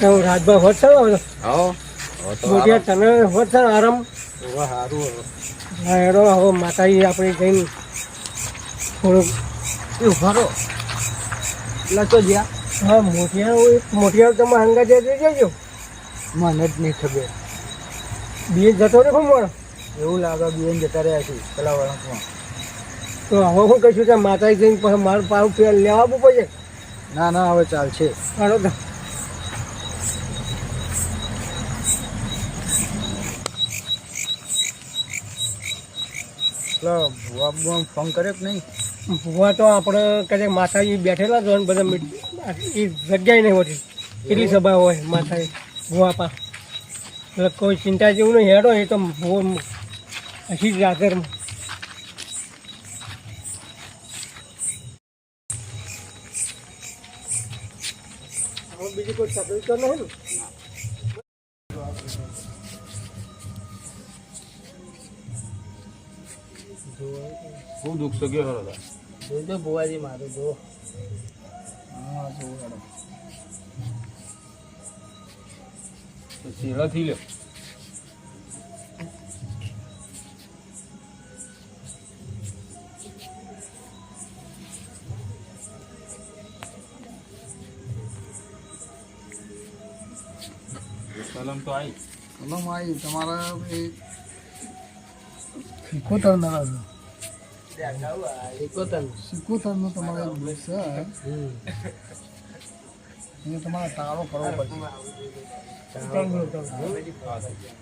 તો રાજભાઈ હોત ને? હવે તો મોટિયા તમે હોત છે આરામ? સારું હવે. હા એનો હવે માતાજી આપણે જઈને થોડુંક એ ઊભા રહો. લચો જ્યાં હા મોટિયા મોટિયા તમે હંગા જઈ જજો. મને જ નહીં ખબર. બે જતો રે પણ એવું લાગે બેન જતા રહ્યા છે પેલા વર્ષમાં તો હવે શું કહીશું કે માતાજી જઈને પછી મારું પારું ફેર લેવા આવવું પડશે? ના ના હવે ચાલશે. હાલો ભૂવા બુવા ફોન કર્યો કે નહીં? ભૂવા તો આપણે કદાચ માથાજી બેઠેલા જ હોય ને બધા એ જગ્યાએ નહીં હોતી. એટલી સભા હોય માથાએ ભૂવા પા એટલે કોઈ ચિંતા જેવું નહીં હેડો એ તો ભૂવો હજી જ રાધરમાં બીજી કોઈ તકલીફ તો નહીં ને? બહુ દુઃખ તો ગયો હતો જોજો ભુવાજી મારું જો હા જો શેરાથી લ્યો. કલમ તો આવી કલમ આવી તમારા એ સિકોતર ના સિકોતર. સિકોતર તમારે છે. એને તમારે ટાળો કરવો પડશે.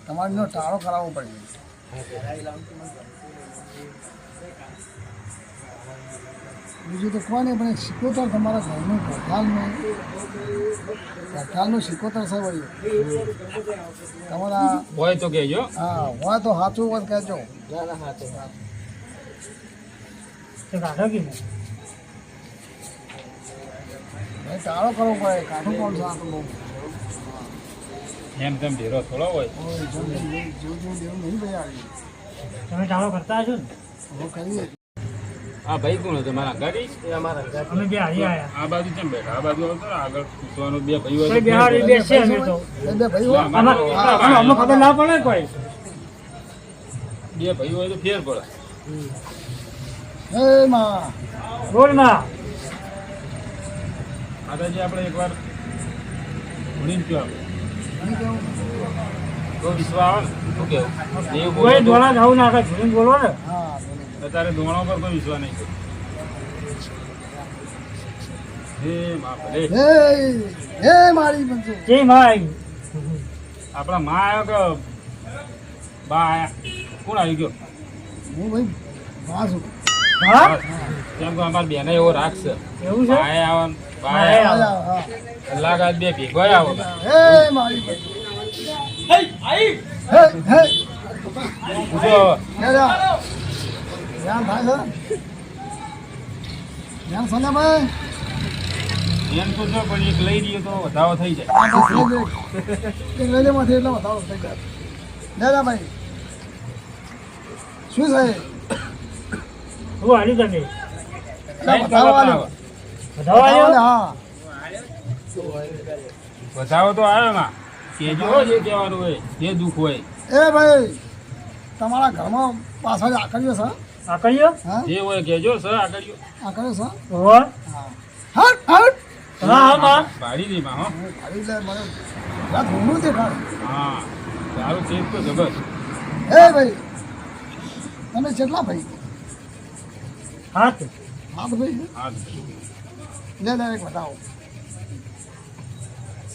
તમારે ટાળો કરાવવો પડશે. બીજું તો કોને પણ સિકોતર તમારા ઘરનું કઠાલનું કઠાલનું સિકોતર છે ભાઈ. તમારા હોય તો કહેજો. હા હોય તો સાચું વાત કહેજો. ટાળો કરવો પડે કાઠું કોણ છે આ બહુ એમ તેમ ઢેરો થોડો હોય. જેવું નહીં ભાઈ આવી તમે ચાલો કરતા હશો ને? હું કરીએ. આ ભાઈ કોણ હતો? મારા ગાડી? અમે બે હારી આયા. આ બાજુ કેમ બેઠા? આ બાજુ આવતો આગળ પૂછવાનું બે ભાઈઓ હારી બે છે અમે તો. બે ભાઈ હોય આમાં આમાં અમને ખબર ના પડે કોઈ. બે ભાઈઓ હોય તો ફેર પડે. હે માં. બોલમાં માતાજી આપણે એકવાર ભણીને કયો આપણે. તો વિશ્વાસ આવે ને? શું કેવું દેવ કોઈ ધોળા દોડા જવું નાખે ભૂલીને બોલો ને. હા તારે દોણા પર કોઈ વિશ્વાસ નહીં. હે મા ભલે હે હે મારી બનશે જય માં આપણા માં આવ્યો કે બા આયા? કોણ આવી ગયો? હું ભાઈ માં છું. કેમ કે અમારા બેને એવો રાખશે એવું છે? બાએ આવે ને બાએ બાએ આવે. હા, હા. કલાક આજ બે ભેગો આવો હે મારી હે હે હે. જા. ધ્યાન થાય છે? ધ્યાન છે ને ભાઈ? એમ તો જો પણ એક લઈ દઈએ તો વધારો થઈ જાય. એક. લઈ એટલે વધારો થઈ જાય. શું છે? હું તમે વધારો તો આવ્યો માં કેજો જે કહેવાનું હોય જે દુઃખ હોય. એ ભાઈ તમારા ઘરમાં પાછળ આકડીઓ છે. આ કહીયો હા? જે હોય કેજો સર આગળ આકડીઓ છે ઓહો હા. હટ હા હા માં ભાડી દે માં હો. હું ખાલી લે મને રાત ઊંઘું દેખાડ હા. તારું ચેક તો જબર એ ભાઈ તમે કેટલા ભાઈ? હાથ. હાથ ભાઈ હાથ. લે લે એક બતાવો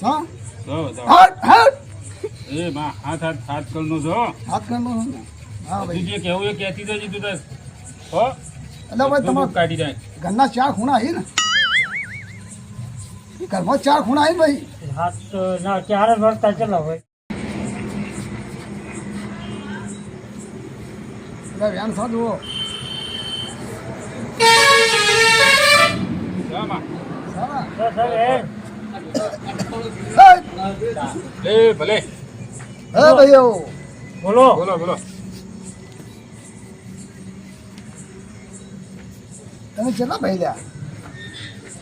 હા? વધારો હટ હટ. એ માં હાથ હાથ હાથ કરનો છો હાથ કરનો છે હા ભાઈ. જે કહેવું એ કહેતી જજે તું હો એટલે ભાઈ તમારા કાઢી જાય ઘરના ચાર ખૂણા આવી ને. ઘરમાં ચાર ખૂણા આવી ભાઈ. હાથ તો ના ચાર વર્ષતા ચલા હોય એટલે વ્યાન સા જુઓ. હે. ભલે. હે ભાઈઓ. બોલો. બોલો બોલો. તમે કેટલા ભાઈ લ્યા?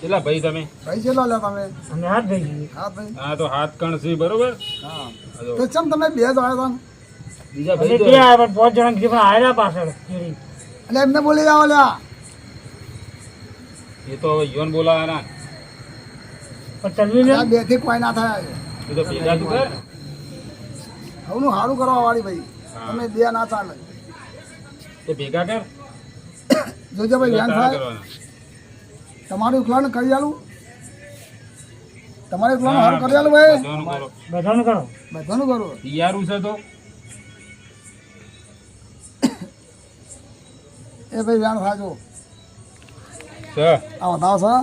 કેટલા ભાઈ તમે? ભાઈ કેટલા લ્યા તમે? અમે હાથ ભાઈ હા ભાઈ? હા તો હાથ કણ છે બરોબર? હા. તો ચમ તમે બે જ આવ્યા હતા બીજા ભાઈ બે આવ્યા પણ પાંચ જણા કીધું પણ આયલા પાછળ કેરી. એટલે એમને બોલી જાવ લ્યા. એ તો હવે યોન બોલાવાના. પણ ચલવી ને બેથી કોઈ ના થાય. એ તો ભેગા તું કર. હવનું સારું કરવા વાળી ભાઈ. તમે બે ના ચાલે. તો ભેગા કર. જોજો ભાઈ ભેગા વ્યાન સાહેબ તમારું એકલાનું કરી આલું. તમારે એકલાનું સારું કરી આલું ભાઈ. બધાનું કરો. બધાનું કરો. બધાનું તૈયારું છે તો. એ ભાઈ વ્યાન થાજો આ બતાવો સર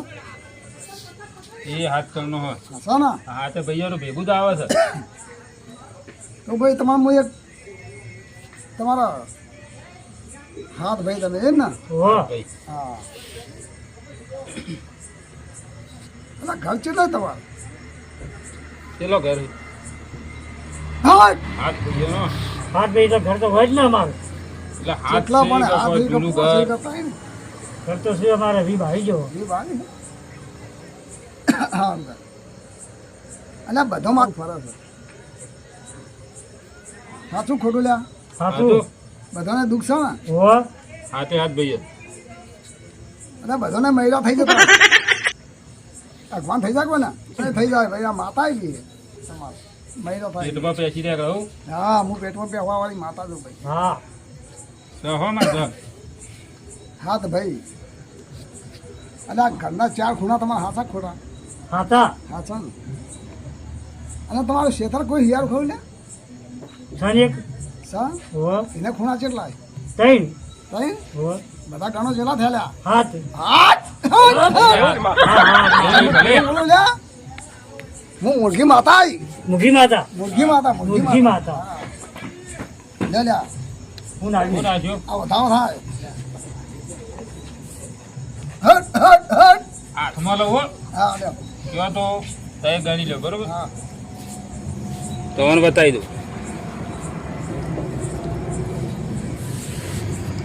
એ હાથ કરનો હોય. છે ને? આ હાથે ભાઈઓનું ભેગું જ આવે છે. તો ભાઈ તમારું હું એક તમારા હાથ ભાઈ તમે એમ ને? હા. ઘર કેટલા તમારે? ચલો ઘર? હા. હાથ ભાઈ તો ઘર તો હોય જ ને અમારે. એટલે હાથ પણ હાથ ભાઈ ઘર. કરતા હોય ને. ઘર તો શું અમારે વી ભાઈ જો બાની હા આ બધો માર્ગ ફરક છે. સાચું ખોટું લ્યા. સાચું બધાને દુઃખ છે ને? હો? હાથે હાથ ભાઈ અને બધાને મહિલા થઈ જતા. ભગવાન થઈ જાય ને થઈ જાય ભાઈ? આ માતા આવી મહિલા થાય. પેટમાં પેસી રહ્યા કહું? હા હું પેટમાં પહેવા વાળી માતા છું ભાઈ. હા. સહો માં હા તો ભાઈ. અને આ ઘરના ચાર ખૂણા તમારા હાથા ખોટા. હાથા? હાથા ને અને તમારું શેતર કોઈ હિયાર ખોયું ને? સા એને ખૂણા કેટલા ત્રણ. ત્રણ? હો. બધા ગણો જેલા થયેલા. હાથ. હાથ! હું મુરઘી માતા આવી મુરઘી માતા. મુરઘી માતા મુરઘી માતા. લે લે. હું નાખી આજો? આ વધાવો થાય. હટ હટ હટ. હાથમાં લો હા. લે. કયો તો તય ગાડી લે બરોબર? હા. તમને બતાવી દઉં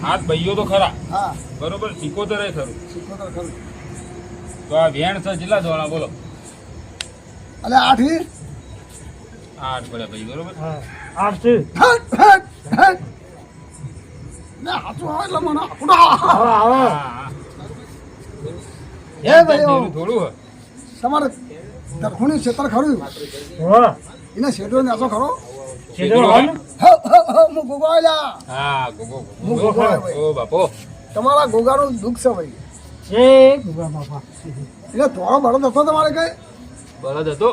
હાથ ભાઈઓ તો ખરા. હા. બરોબર સિકોતર એ ખરું. સિકોતર ખરું. તો આ વેણ છે જિલ્લા ધોળા બોલો. અલે આઠ આઠ પડે ભાઈ બરોબર? હા. આઠ ને હાથું આવે એટલે મને આકડા. આવો. એ ભાઈઓ. થોડું. તમારે દરખુણી ક્ષેત્ર ખરું? હો. એને શેડો નેસો ખરો? સીધો હોય ને? હ, હ, હ, હું ગોગો હા ગોગો હું ગોગો. ગોગો ભાઈ. ઓ બાપો. તમારા ગોગાનું દુઃખ છે ભાઈ. એ ગુગા બાપા એટલે ધોળો બળદ હતો તમારે કઈ? બળદ હતો?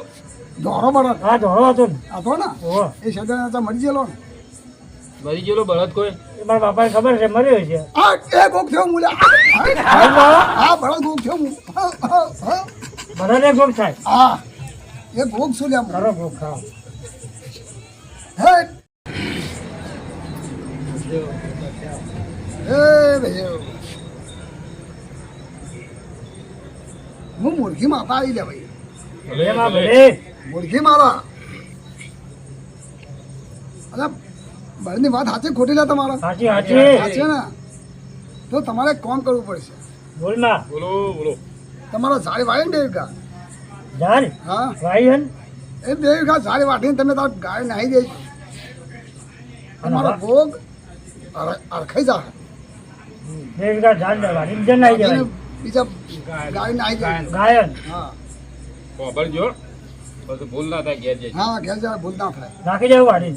ધોળો બળદ? હા ધોળો હતો ને. હતો ને? હો એ નેતા મરી ગયેલો ને. મરી ગયેલો બળદ કોઈ? એ મારા બાપાને ખબર છે મર્યો છે. આ એ ગોગ થયો મૂલ્યા આ બળદ ગોગ થયો હું. હા, હા, હા. થાય. હા એ ગોગ શું લે કરો ગોપ ખાઓ હે એ હું મુરઘી માતા આવી લે ભાઈ મુરઘી મારા અરે બળની વાત સાચી ખોટી લે તમારા સાચી ને તો તમારે કોણ કરવું પડશે બોલ. માં બોલો બોલો તમારા સારી વાય ને દેવિકા જાન હા એ દેવિકા સારી વાટીને તમે તાર ગાય નાહી દેજો. તમારો ભોગ અરખાઈ જાય બીજા વીઘા જાન દેવાની જન આવી જાય ગાયન. હા. ખબરજો પછી ભૂલ ના થાય ઘેર હા ઘેર જાય ભૂલ ના થાય. રાખી દેવું વાડી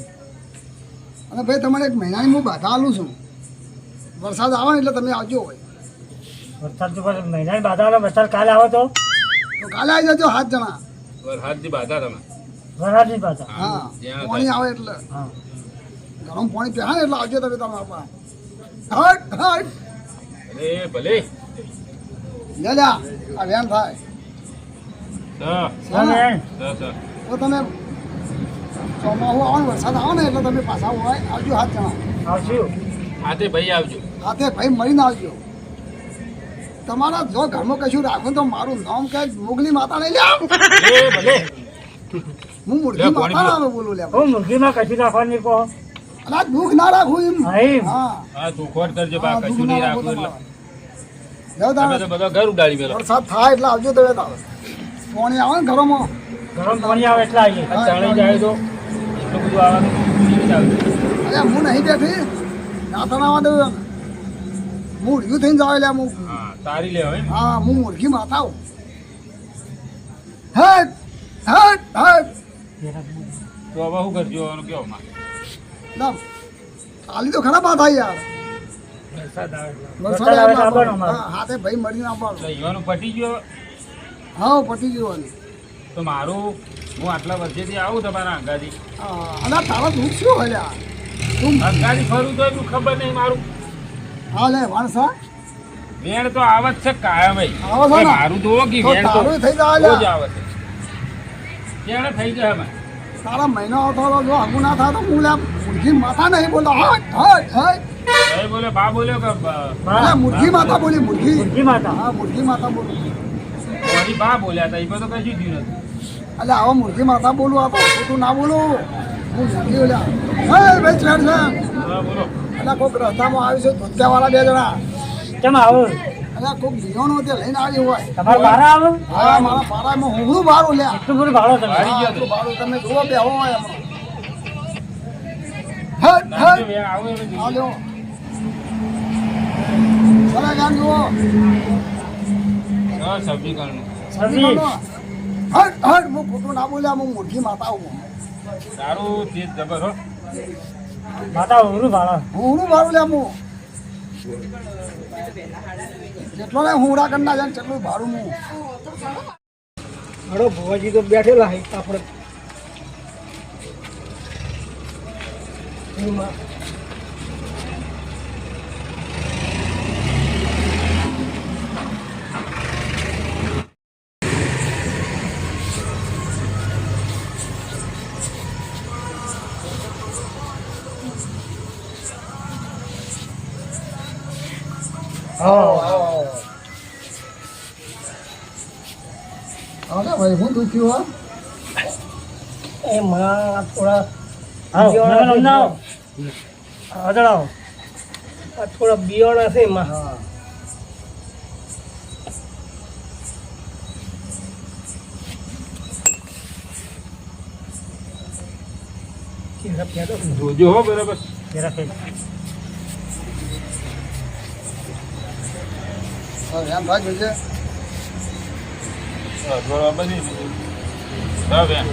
અને ભાઈ તમારે એક મહિનાની હું બાધા આલું છું. વરસાદ આવે ને એટલે તમે આવજો હોય. વરસાદ તો પાછો મહિનાની બાધા આવે વરસાદ કાલે આવો તો? તો કાલે આવી જજો સાત જણા. વરસાદની બાધા તમે. વરસાદની બાધા. હા પાણી આવે એટલે. હા. ગરમ પાણી ને એટલે આવજો તમે તમારા પાસે. હટ હટ. અરે ભલે. લે લ્યા આ વેન થાય. તો તમે ચોમાસું આવો ને વરસાદ આવો ને એટલે તમે પાછા હોય આવજો હાથ જણા આવજો. હાથે ભાઈ આવજો. હાથે ભાઈ મળીને આવજો. તમારા જો ઘરમાં કશું રાખો તો મારું નામ કે મુગલી માતા નહીં લે ભલે હું મુરગી માતા બોલું લે હું મુરગીમાં કશું રાખવાની કહો. અલા દુઃખ ના રાખું એમ. હા હા. હા તું ખોટ કરજે બા હા, કશું નહીં દુઃખ ના રાખવું રાખો એટલે. તમે તો બધા ઘર ઉડાડી પેલો વરસાદ થાય એટલે આવજો તમે તારે પાણી આવે ને ઘરોમાં. ગરમ પાણી આવે એટલે આવીએ. ચણી જાય તો એટલું બધું આવે અરે હું નહીં બેઠી. ના આવવા દઉં હું ઉડ્યું થઈને જાવ એટલે હું. હા તારી લે હા હું મુરઘી માથા આવું. હટ હટ હટ તો હવે શું કરજો? એનું કેવો ના આલી તો ખરાબ વાત થાય યાર. વરસાદ આવે હાથે ભાઈ મળીને આપવાનું. એટલે પટી ગયો હા પટી ગયો તો મારું હું આટલા વર્ષેથી આવું તમારા અને આ તારા દુઃખ શું હોય? તું અંગાથી ફરું તો એટલું ખબર નહીં મારું. હા લે વાણસા વેણ તો આવત છે કાયમ મારું તો કે વેણ તો થઈ જાય. આવે છે. વેણ થઈ જાય તારા મહિનો આવતો હતો જો આગું ના થાય તો હું લે મુરઘી માતા નહીં બોલો. હટ હટ હટ. બોલે બા બોલ્યો કે મુરઘી માતા બોલી મુરઘી. મુરઘી માતા. હા મુરઘી માતા બોલી. વળી બા બોલ્યા હતા એ તો કશું થયું નથી. એટલે આવા મુરઘી માતા બોલું આ તો ખોટું ના બોલું. હું મુરઘી બોલ્યા હે ભાઈ ચેડ છે? બોલો. એટલે કોઈક રસ્તામાં આવ્યું છે ધોતિયાવાળા બે જણા. કેમ આવો? કોઈક લીઓનો તે લઈને આવ્યું હોય. તમારે આવો? હા મારા પારામાં હું બહાર ઓલ્યા એટલું બધું ભાડો તમે? મારી ગયો ભાડું તમે જુઓ બે હોય એમાં હટ હટ. આવું. ગામ જુઓ. સબ્જી હટ હટ હું ખોટું ના બોલ્યા હું મુરઘી માતા હું. જબર માતા ઓરું ભાડા? હું હું ભાડું લ્યા હું? જેટલો ને હુંડા જાય ને એટલું ભાડું હું હડો ભવાજી તો બેઠેલા હે આપણે એમાં હા હા ભાઈ હું દુખ્યું હો એમાં થોડા આવો, બિયાણા નમન આવો. આગળ આ થોડા બિયાણા છે એમાં હા ચીરા ફેંકો. જોજો હો બરાબર જરા ફેંક. હા એમ ભાઈ જોજે થોડા બધી હા વેણ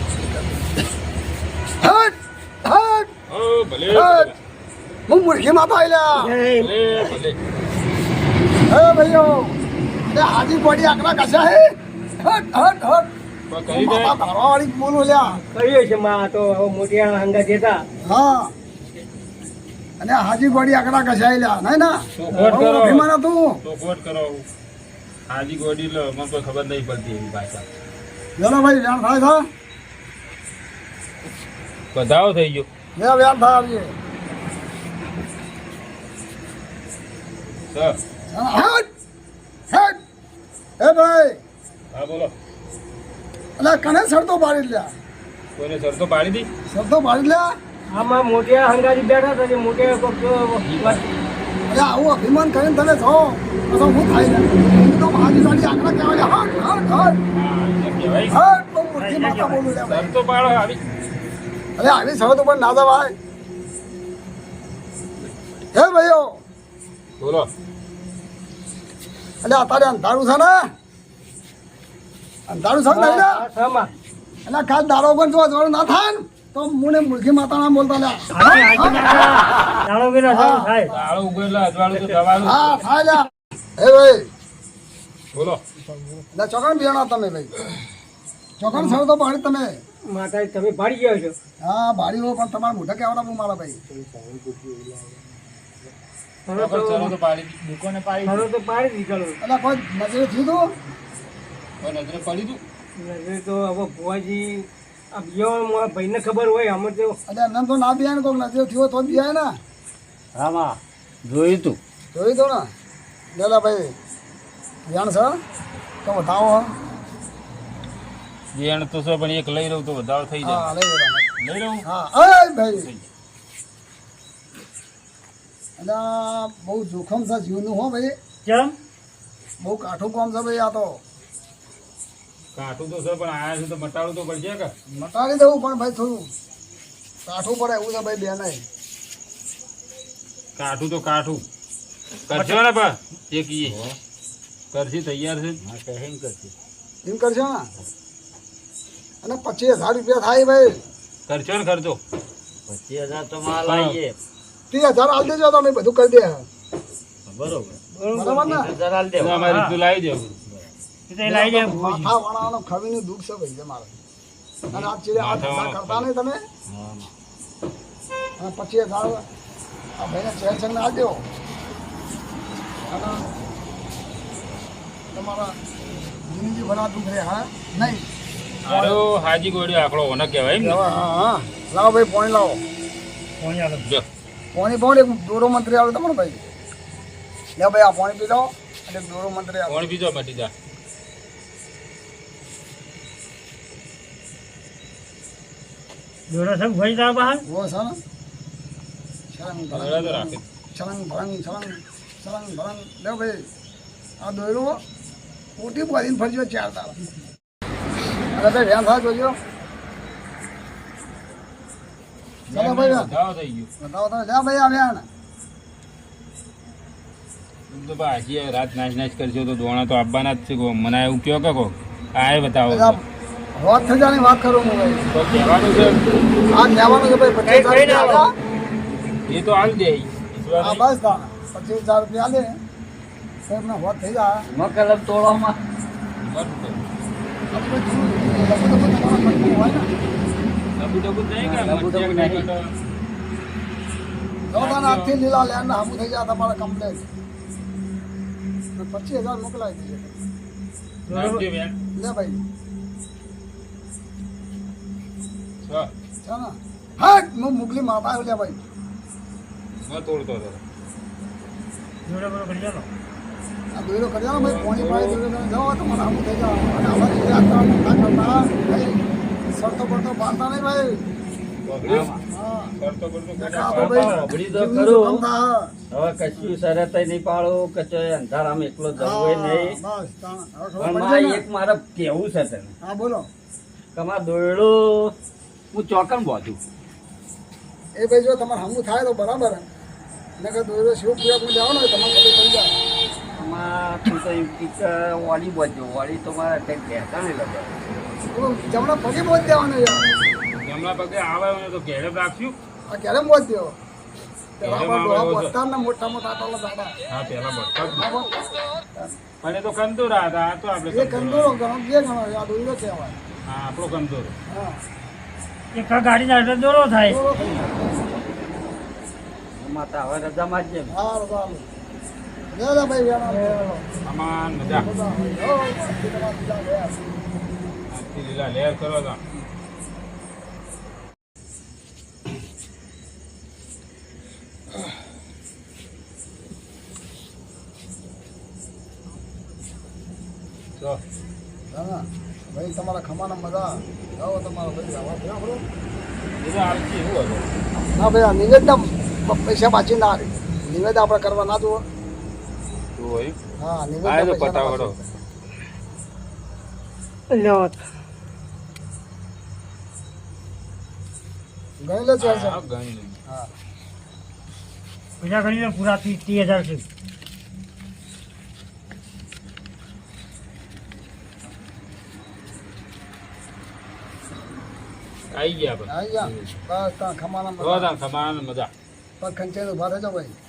હટ! હટ! ઓ ભલે હટ! હું મુરઘી માતા આયલા એ, ભલે ભલે. હે ભાઈઓ. એ હાજી પડી આકડા કશા હે? હટ હટ હટ. બોલું લ્યા. કરીએ છે માં તો હવે હંગા જતા. હા. અને હાજી પડી આકડા લ્યા નહીં ના? તો કરો. હાજી ગોડી લો મને કોઈ ખબર નહીં પડતી એવી ભાષા. ચલો ભાઈ જાણ થાય છે? બધાઓ થઈ ગયો. મેં વ્યાન થાય આવીએ સર. હટ હટ હે ભાઈ. હા બોલો. એટલે કને શરતો પાડી લ્યા? કોઈને શરતો પાડી દી? શરતો પાડી લ્યા? આમાં મોટી હંગાજી બેઠા હતા ને મોટી કોક આવું અભિમાન કરીને તને છો હું થાય અરે આવી શરત ઉપર ના જવાય હે. ભાઈઓ બોલો એટલે અત્યારે અંધારું છે ને અંધારું છે ને એટલે ખાસ દારો પણ જો જોડે ના થાય ને તો મુને મુલકી માતા ના બોલતા લ્યા. હા થાય ભાઈ બોલો. એટલે ચોકણ બિયાણા તમે ભાઈ. ચોકણ છો તો ભાડી તમે. માતા તમે ભાડી ગયા છો? હા ભાડી હો પણ તમારા મોઢા કેવડા બહુ મારા ભાઈ. તો તો તું તું તો? બિયાણ ખબર હોય અમે તો તો ના બિયાય ને કોઈ નજરે થયો તો બિયાય ને. આમાં જોયું તું. જોઈ દો ને? દાદા ભાઈ. જાણ સર તો બતાવો બેન તો છો પણ એક લઈ રહું તો વધારો થઈ હા જાય લઈ રહું હા અય ભાઈ. અને બહુ જોખમ છે જીવનું હો ભાઈ. કેમ? બહુ કાઠું કામ છે ભાઈ આ તો. કાઠું તો છે પણ આયા છે તો મટાડવું તો પડશે કે? મટાડી દેવું પણ ભાઈ થોડું. કાઠું પડે એવું છે ભાઈ બેને. કાઠું તો કાઠું. કરજો ને પણ એક કીએ કરશી તૈયાર છે? હા કહેન કરશે એમ કરશો ને? અને પચીસ હજાર રૂપિયા થાય ભાઈ. કરશો ને ખર્ચો. પચીસ હજાર તો માલ આવીએ. ત્રીસ હજાર આલ દેજો તમે બધું કરી દે. બરોબર. બરાબર ને? હજાર અમારે લાવી માથા ખવીનું દુઃખ છે ભાઈ તમારે અને આ ચીડે આ ધંધા કરતા નહીં તમે? હા. અને પચીસ હજાર આ ભાઈને ચેર ચેર ના દેવો. અને તમારા જિંદગી ભરા દુઃખ રહે હા? નહીં. આરો હાજી ગોળીઓ આકડો ઓને કહેવાય એમ ને? હા હા. લાવો ભાઈ પોણી લાવો. જો. પોણી પાણી એક દોરો મંત્રી આવે તમારો ભાઈ. લે ભાઈ આ પોણી પી લો અને દોરો મંત્રી આવે પાણી પીજો મટી જા. ભાઈ છે ને છલંગ બગડા તો ભરંગ છલંગ ભરંગ છલંગ છલંગ ભરંગ લે ભાઈ આ દોયરો મોટી બોલીને ફરજો ચાર તારા અરે ભાઈ થાય જોજો. ચાલો ભાઈ થઈ ગયું. લે તો રાત નાશ નાશ કરશો તો દોણા તો આપવાના જ છે કો મને એવું કયો કે કો આ બતાવો બધા વાત થઈ જાની વાત કરું હું ભાઈ. કહેવાનું છે. આ કહેવાનું છે ભાઈ રૂપિયા એ તો હાલ દે. બસ પચીસ હજાર રૂપિયા આલે. તો એમને વાત થઈ જાય મકલબ તોડવામાં. લીલા લેન્ડ હામું થઈ જાય તમારે કમ્પ્લેટ પચીસ હજાર મોકલાવી દેજો. લે ભાઈ. હા. હું મુગલી માતા આવ્યો લે ભાઈ. તોડતો હતો. દોયરો કરી ને ભાઈ પોણી પાણી દોયરો જાઓ તો મને હામું થઈ જાય અને આવા રીતે આટલા મોટા કરતા ભાઈ શરતો પડતો પાડતા નહીં. ભાઈ ચોકન બોધું. એ ભાઈ જો તમારે હમું થાય તો બરાબર. નકર દોયરો શિવ પૂજા જાઓ ને તમારે ખબર પડી જાય. આમાં તું તો એમ કી વાળી બોધજો વાળી તો મારે કંઈક કહેતા નહીં લગે જમણા પગે મોજ દેવાનું જમણા પગે આવે તો ઘેરે રાખ્યું આ ક્યારે મોજ દેવો. પેલા એમાં ડોહા આવ્યો છે. બોલતા ને મોટા મોટા આટલા દાડા. હા પેલા બટકા જ. આ બોલ. પણ એ તો કંદોરા હતા આ તો આપણે કંદોરો ગણો જે ગણો આ દોયરો કહેવાય. હા આપણો કંદોરો. હા. એક ગાડી ના દોરો થાય. માતા હવે રજા જ. હો, ગયા. આજથી લીલા લેર કરો તો તો ના. ભાઈ તમારા ખમાના મજા જાઓ તમારા ભાઈ આવા થયા બરો? ના ભાઈ નિવેદના પૈસા પાછી ના નિવેદન નિવેદ આપણે કરવા ના જુઓ શું હોય. હા તો ગણી લે છે હા ગણી લઈએ. હા. પૈસા ગણી પૂરા ત્રીસ ત્રીસ હજાર છે. ગયા આવી જા બસ ત્યાં ખમાના મજા. તાન ખમાન મજા. પગ ખંચે ઊભા રહેજો ભાઈ.